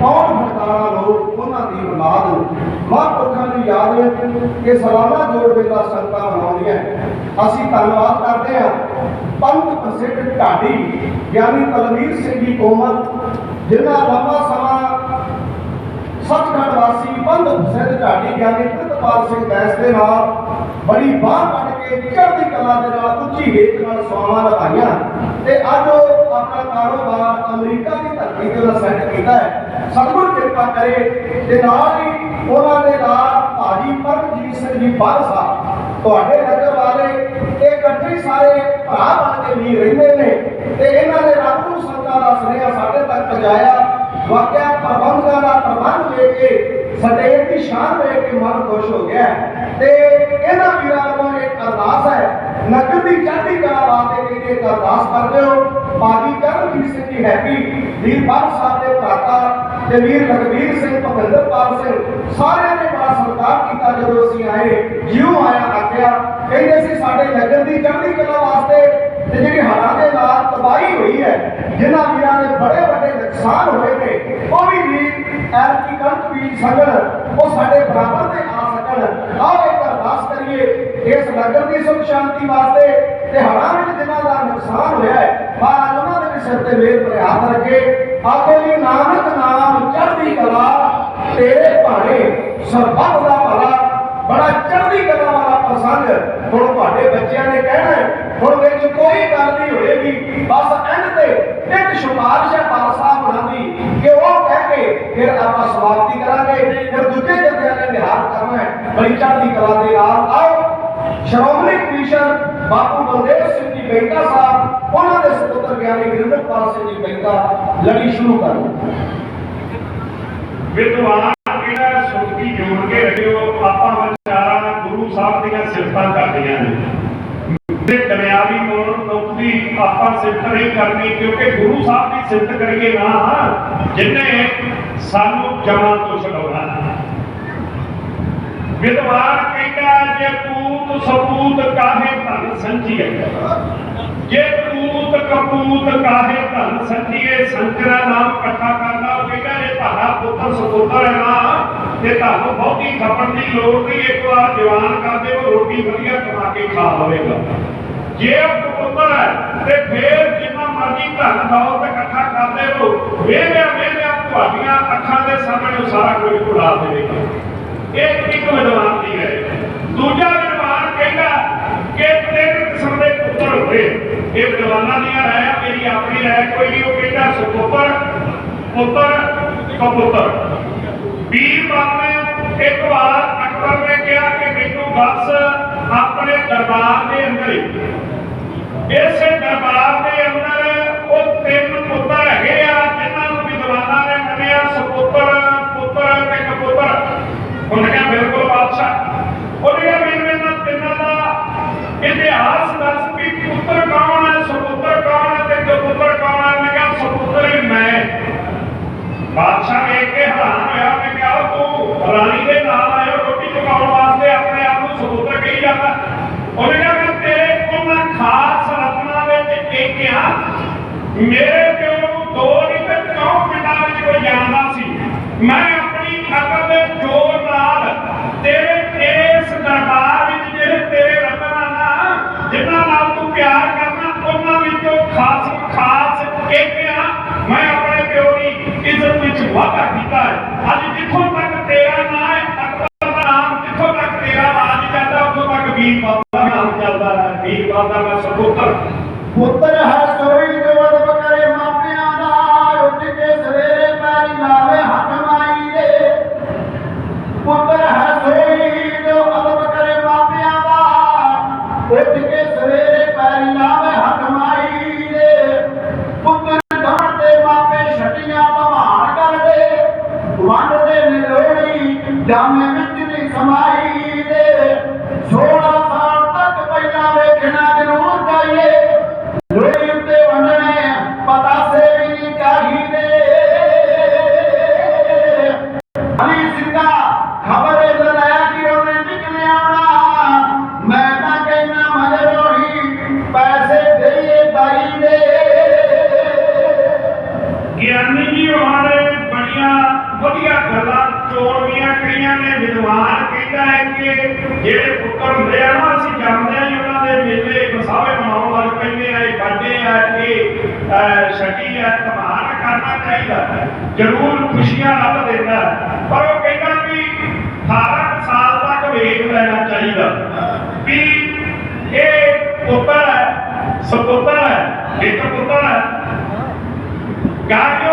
ਕੌਣ ਭਟਕਾਰਾ ਲੋਕ, ਉਹਨਾਂ ਦੀ ਔਲਾਦ। ਮਹਾਂਪੁਰਖਾਂ ਦੀ ਯਾਦ ਵਿੱਚ ਇਹ ਸਾਲਾਨਾ ਜੋੜ ਮੇਲਾ ਸੰਗਤਾਂ ਮਨਾਉਂਦੀਆਂ ਅਸੀਂ ਧੰਨਵਾਦ ਕਰਦੇ ਹਾਂ। ਪੰਥ ਪ੍ਰਸਿੱਧ ਢਾਡੀ, ਗਿਆਨੀ ਤਲਵੀਰ ਸਿੰਘ ਜੀ ਕੋਮਲ, ਜਿਨ੍ਹਾਂ ਲੰਮਾ ਸਮਾਂ ਸੱਚਖੰਡ ਵਾਸੀ ਪੰਥ ਪ੍ਰਸਿੱਧ ਢਾਡੀ ਗਿਆਨੀ ਪ੍ਰਿਤਪਾਲ ਸਿੰਘ ਬੈਸ ਦੇ ਨਾਲ ਬੜੀ ਬਾਹ ਕੱਢ ਕੇ ਚੜ੍ਹਦੀ ਕਲਾ ਦੇ ਨਾਲ ਉੱਚੀ ਹੇਤ ਨਾਲ ਸਵਾਵਾਂ ਲਗਾਈਆਂ। ਤੇ ਅੱਜ ਆਪਣਾ ਕਾਰੋਬਾਰ ਅਮਰੀਕਾ ਦੀ ਧਰਤੀ ਤੇ ਉਹਨਾਂ ਸੈੱਟ ਕੀਤਾ ਹੈ। ਸਤਿਗੁਰ ਕਿਰਪਾ ਕਰੇ ਤੇ ਨਾਲ ਹੀ ਉਹਨਾਂ ਦੇ ਨਾਲ ਭਾਜੀ ਪਰਮਜੀਤ ਸਿੰਘ ਜੀ ਬਾਲ ਤੁਹਾਡੇ ਨਗਰ ਵਾਲੇ ਇਕੱਠੇ ਸਾਰੇ ਭਰਾ ਬਣ ਕੇ ਵੀ ਰਹਿੰਦੇ ਨੇ। ਤੇ ਇਹਨਾਂ ਨੇ ਰੱਬ ਨੂੰ ਸੰਤਾਂ ਦਾ ਸੁਨੇਹਾ ਸਾਡੇ ਤੱਕ ਪਹੁੰਚਾਇਆ। ਵਾਕਿਆ ਪ੍ਰਬੰਧਕਾਂ ਦਾ ਪ੍ਰਬੰਧ ਲੈ ਕੇ ਸਟੇਜ ਦੀ ਸ਼ਾਨ ਵੇਖ ਕੇ ਮਨ ਖੁਸ਼ ਹੋ ਗਿਆ ਤੇ ਇਹਨਾਂ ਵੀਰਾਂ ਵੱਲੋਂ ਇੱਕ ਅਰਦਾਸ ਹੈ। ਨਗਰ ਦੀ ਚੜ੍ਹਦੀ ਕਲਾ ਵਾਸਤੇ ਕਹਿੰਦੇ ਇੱਕ ਅਰਦਾਸ ਕਰਦੇ ਹੋ। ਬਾਗੀ ਕਰਨਜੀਤ ਸਿੰਘ ਜੀ ਹੈਪੀ ਵੀਰ ਬਾਲ ਸਾਹਿਬ ਦੇ ਭਰਾਤਾ ਤੇ ਵੀਰ ਲਖਵੀਰ ਸਿੰਘ ਭਗਿੰਦਰਪਾਲ ਸਿੰਘ ਸਾਰਿਆਂ ਨੇ ਬੜਾ ਸਤਿਕਾਰ ਕੀਤਾ ਜਦੋਂ ਅਸੀਂ ਆਏ। ਜਿਉ ਆਇਆ ਆਖਿਆ, ਕਹਿੰਦੇ ਸੀ, ਸਾਡੇ ਨਗਰ ਦੀ ਚੜ੍ਹਦੀ ਕਲਾ ਵਾਸਤੇ ਤੇ ਜਿਹੜੀ ਹੜ੍ਹਾਂ ਦੇ ਨਾਲ ਤਬਾਹੀ ਹੋਈ ਹੈ, ਜਿਨ੍ਹਾਂ ਵੀਰਾਂ ਦੇ ਬੜੇ ਵੱਡੇ ਨੁਕਸਾਨ ਹੋਏ ਨੇ। ਉਹ ਵੀ ਵੀਰ ਐਲਕੀ ਕੰਟ ਵੀ ਸਕਣ ਉਹ ਸਾਡੇ ਬਰਾਬਰ ਤੇ ਆ ਸਕਣ ਆਓ ਇੱਕ ਅਰਦਾਸ ਕਰੀਏ, ਇਸ ਨਗਰ ਦੀ ਸੁਖ ਸ਼ਾਂਤੀ ਵਾਸਤੇ ਤੇ ਹੜ੍ਹਾਂ ਵਿੱਚ ਜਿਨ੍ਹਾਂ ਦਾ ਨੁਕਸਾਨ ਹੋਇਆ ਹੈ। ਮਹਾਰਾਜ ਉਹਨਾਂ ਦੇ ਵੀ ਸਿਰ ਤੇ ਮੇਰ ਭਰੇ ਹੱਥ ਰੱਖੇ। ਆਖੋ ਜੀ, ਨਾਨਕ ਨਾਮ ਚੜ੍ਹਦੀ ਕਲਾ, ਤੇਰੇ ਭਾਣੇ ਸਰਬੱਤ ਦਾ ਭਲਾ। ਬੜਾ ਚੜ੍ਹਦੀ ਕਲਾ ਵਾਲਾ ਪ੍ਰਸੰਗ ਹੁਣ ਤੁਹਾਡੇ ਬੱਚਿਆਂ ਨੇ ਕਹਿਣਾ ਹੁਣ ਵਿੱਚ ਕੋਈ ਗੱਲ ਨਹੀਂ ਹੋਏਗੀ। ਬਸ ਐਂਡ ਤੇ ਇੱਕ ਸਿਫਾਰਿਸ਼ ਹੈ ਬਾਲ ਸਾਹਿਬ ਹੋਣਾ ਦੀ ਕਿ ਉਹ ਕਹਿ ਕੇ ਫਿਰ ਆਪਾਂ ਸਵਾਗਤੀ ਕਰਾਂਗੇ, ਫਿਰ ਦੂਜੇ ਜਥਿਆਂ ਨੇ ਨਿਹਾਲ ਕਰਨਾ ਹੈ। ਬੜੀ ਚੜ੍ਹਦੀ ਕਲਾ ਦੇ ਨਾਲ ਆਓ। ਸ਼੍ਰੋਮਣੀ ਕਮਿਸ਼ਨ ਬਾਪੂ ਬਲਦੇਵ ਸਿੰਘ ਜੀ ਬੈਂਕਾ ਸਾਹਿਬ, ਉਹਨਾਂ ਦੇ ਸੁਪੁੱਤਰ ਗਿਆਨੀ ਗੁਰਿੰਦਰਪਾਲ ਸਿੰਘ ਜੀ ਬੈਂਕਾ, ਲੜੀ ਸ਼ੁਰੂ ਕਰੋ। ਵਿਦਵਾਨ ਜਿਹੜਾ ਸੁਰਤੀ ਜੋੜ ਕੇ ਰੱਖਿਓ, ਆਪਾਂ ਵਿਚਾਰਾ ਗੁਰੂ ਸਾਹਿਬ ਦੀਆਂ ਸਿਫਤਾਂ ਕਰਦੀਆਂ ਨੇ। ਤੇ ਦੁਨਿਆਵੀ ਮੋੜ ਮਨੁੱਖ ਦੀ ਆਪਾਂ ਸਿਫਤ ਨਹੀਂ ਕਰਨੀ, ਕਿਉਂਕਿ ਗੁਰੂ ਸਾਹਿਬ ਦੀ ਸਿਫਤ ਕਰੀਏ ਨਾ, ਜਿਨੇ ਸਾਨੂੰ ਜਮਾਂ ਤੋਂ ਛਡਾਉਣਾ। ਵਿਦਵਾਨ ਕਹਿੰਦਾ, ਜੇ ਪੂਤ ਸਪੂਤ ਕਾਹੇ ਧਨ ਸੰਚੀਏ? ਜੇ ਪੂਤ ਕਪੂਤ ਕਾਹੇ ਧਨ ਸੰਚੀਏ? ਸੰਚਰਾ ਨਾਮ ਇਕੱਠਾ ਕਰਨਾ, ਉਹ ਕਹਿੰਦਾ ਜੇ ਤੁਹਾਡਾ ਪੁੱਤਰ ਸਪੁੱਤਰ ਹੈ ਨਾ। ਤੇ ਤੁਹਾਨੂੰ ਬਹੁਤੀ ਖਪਣ ਦੀ ਲੋੜ ਨਹੀਂ, ਇੱਕ ਵਾਰ ਜਵਾਨ ਕਰਦੇ ਉਹ ਰੋਟੀ ਵਧੀਆ ਕਮਾ ਕੇ ਖਾ ਲਵੇਗਾ। ਜੇ ਉਹ ਕਪੂਤਰ ਹੈ, ਤੇ ਫੇਰ ਜਿੰਨਾ ਮਰਜ਼ੀ ਧਨ ਦੌਲਤ ਇਕੱਠਾ ਕਰਦੇ ਰਹੋ ਵੇਖਿਆ ਵੇਖਿਆ ਤੁਹਾਡੀਆਂ ਅੱਖਾਂ ਦੇ ਸਾਹਮਣੇ ਸਾਰਾ ਕੁਝ ਭੁਲਾ ਦੇਵੇਗਾ। ਇਹ ਇੱਕ ਵਿਦਵਾਨ ਦੀ ਹੈ। ਦੂਜਾ ਵਿਦਵਾਨ ਕਹਿੰਦਾ ਕਿ ਤਿੰਨ ਕਿਸਮ ਦੇ ਪੁੱਤਰ ਹੋਏ ਇਹ ਵਿਦਵਾਨਾਂ ਦੀਆਂ ਰਾਇ ਮੇਰੀ ਆਪਣੀ ਰਾਇ ਕੋਈ ਨਹੀਂ, ਉਹ ਕਹਿੰਦਾ ਸੁਪੁੱਤਰ ਪੁੱਤਰ ਕਪੁੱਤਰ ਵੀਰ ਬਾਬੇ ਇੱਕ ਵਾਰ ਅਕਬਰ ਨੇ ਕਿਹਾ ਕਿ ਮੈਨੂੰ ਬਸ ਆਪਣੇ ਦਰਬਾਰ ਦੇ ਅੰਦਰ ਇਸੇ ਦਰਬਾਰ ਦੇ ਅੰਦਰ ਉਹ ਤਿੰਨ ਪੁੱਤਰ ਹੈਗੇ ਆ, ਜਿਨ੍ਹਾਂ ਨੂੰ ਵਿਦਵਾਨਾਂ ਨੇ ਮੰਨਿਆ ਸੁਪੁੱਤਰ, ਪੁੱਤਰ ਤੇ ਕਪੁੱਤਰ। ਉਹਨੇ ਕਿਹਾ ਬਿਲਕੁਲ ਬਾਦਸ਼ਾਹ ਉਹਨੇ ਕਿਹਾ ਮੈਨੂੰ ਇਹਨਾਂ ਤਿੰਨਾਂ ਦਾ ਇਤਿਹਾਸ ਦੱਸ ਵੀ ਪੁੱਤਰ ਕੌਣ ਹੈ, ਸੁਪੁੱਤਰ ਕੌਣ ਹੈ ਤੇ ਕਪੁੱਤਰ ਕੌਣ ਹੈ? ਉਹਨੇ ਕਿਹਾ, ਸੁਪੁੱਤਰ ਹੀ ਮੈਂ। ਬਾਦਸ਼ਾਹ ਨੇ ਤੂੰ ਦੇ ਨਾਲ ਆਇਓ, ਰੋਟੀ ਪਕਾਉਣ ਵਾਸਤੇ ਆਪਣੇ ਆਪ ਨੂੰ ਸੁਪੁੱਤਰ ਕਹੀ ਜਾਂਦਾ। ਉਹਨੇ ਕਿਹਾ, ਮੈਂ ਤੇਰੇ ਉਹਨਾਂ ਖਾਸ ਰਤਨਾਂ ਵਿੱਚ ਇੱਕ ਮੇਰੇ ਪਿਓ ਨੂੰ ਦੋ ਨਹੀਂ ਤੇ ਚੌਂ ਪਿੰਡਾਂ ਵਿੱਚ ਕੋਈ ਜਾਣਦਾ ਸੀ। ਮੈਂ ਆਪਣੀ ਅਕਲ ਦੇ ਜ਼ੋਰ ਨਾਲ ਤੇਰੇ ਇਸ ਦਰਬਾਰ ਵਿੱਚ, ਜਿਹੜੇ ਤੇਰੇ ਰਤਨ ਨਾ, ਜਿਨ੍ਹਾਂ ਨਾਲ ਤੂੰ ਪਿਆਰ ਕਰਨਾ, ਉਹਨਾਂ ਵਿੱਚੋਂ ਖਾਸ ਖਾਸ ਇੱਕ ਮੈਂ ਆਪਣੇ ਪਿਓ ਦੀ ਇੱਜ਼ਤ ਵਿੱਚ ਵਾਧਾ ਕੀਤਾ ਹੈ। ਅੱਜ ਜਿੱਥੋਂ ਤੱਕ ਤੇਰਾ ਨਾਮ ਹੈ ਅਕਬਰ ਦਾ ਨਾਮ ਜਿੱਥੋਂ ਤੱਕ ਤੇਰਾ ਰਾਜ ਚੱਲਦਾ ਉੱਥੋਂ ਤੱਕ ਵੀਰ ਬਾਬਾ ਦਾ ਨਾਮ ਚੱਲਦਾ ਹੈ ਵੀਰ ਬਾਬਾ ਦਾ ਸਪੁੱਤਰ ਪੁੱਤਰ ਜਿਹੜੇ ਪੁੱਤਰ ਹੁੰਦੇ ਆ ਨਾ ਅਸੀਂ ਜਾਣਦੇ ਆ ਉਹਨਾਂ ਦੇ ਮੇਲੇ ਵਸਾਵੇ ਮਨਾਉਣ ਲੱਗ ਪੈਂਦੇ ਆ ਇਹ ਬਾਡੇ ਆ ਇਹ ਅਹ, ਆ ਧਮਾਨ ਕਰਨਾ ਚਾਹੀਦਾ ਜ਼ਰੂਰ ਖੁਸ਼ੀਆਂ ਰੱਬ ਦਿੰਦਾ ਪਰ ਉਹ ਕਹਿੰਦਾ ਵੀ 18 ਸਾਲ ਤੱਕ ਵੇਖ ਲੈਣਾ ਚਾਹੀਦਾ। ਵੀ ਇਹ ਪੁੱਤਰ ਹੈ ਸਪੁੱਤਰ ਹੈ ਇੱਕ ਪੁੱਤਰ ਹੈ। ਗਾਇਓ